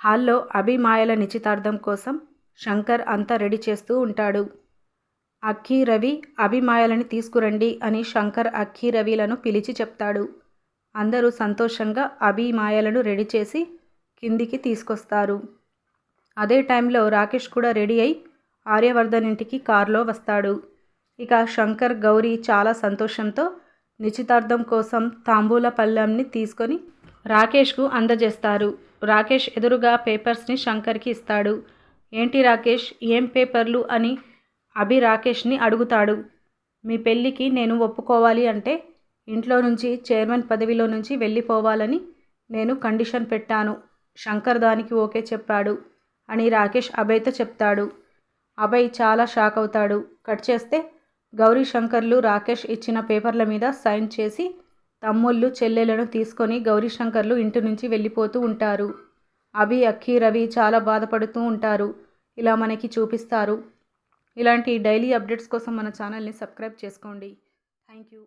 హాల్లో అభిమాయల నిశ్చితార్థం కోసం శంకర్ అంతా రెడీ చేస్తూ ఉంటాడు. అక్కీ రవి అభిమాయలని తీసుకురండి అని శంకర్ అక్కి రవిలను పిలిచి చెప్తాడు. అందరూ సంతోషంగా అభిమాయలను రెడీ చేసి కిందికి తీసుకొస్తారు. అదే టైంలో రాకేష్ కూడా రెడీ అయి ఆర్యవర్ధన్ ఇంటికి కారులో వస్తాడు. ఇక శంకర్ గౌరీ చాలా సంతోషంతో నిశ్చితార్థం కోసం తాంబూల పళ్ళెంని తీసుకొని రాకేష్కు అందజేస్తారు. రాకేష్ ఎదురుగా పేపర్స్ని శంకర్కి ఇస్తాడు. ఏంటి రాకేష్? ఏం పేపర్లు? అని అభి రాకేష్ని అడుగుతాడు. మీ పెళ్ళికి నేను ఒప్పుకోవాలి అంటే ఇంట్లో నుంచి చైర్మన్ పదవిలో నుంచి వెళ్ళిపోవాలని నేను కండిషన్ పెట్టాను. శంకర్ దానికి ఓకే చెప్పాడు అని రాకేష్ అభయ్తో చెప్తాడు. అభయ్ చాలా షాక్ అవుతాడు. కట్ చేస్తే గౌరీ శంకర్లు రాకేష్ ఇచ్చిన పేపర్ల మీద సైన్ చేసి తమ్ముళ్ళు చెల్లెలను తీసుకొని గౌరీశంకర్లు ఇంటి నుంచి వెళ్ళిపోతూ ఉంటారు. అభి అక్కి రవి చాలా బాధపడుతూ ఉంటారు. ఇలా మనకి చూపిస్తారు. ఇలాంటి డైలీ అప్డేట్స్ కోసం మన ఛానల్ని సబ్స్క్రైబ్ చేసుకోండి. Thank you.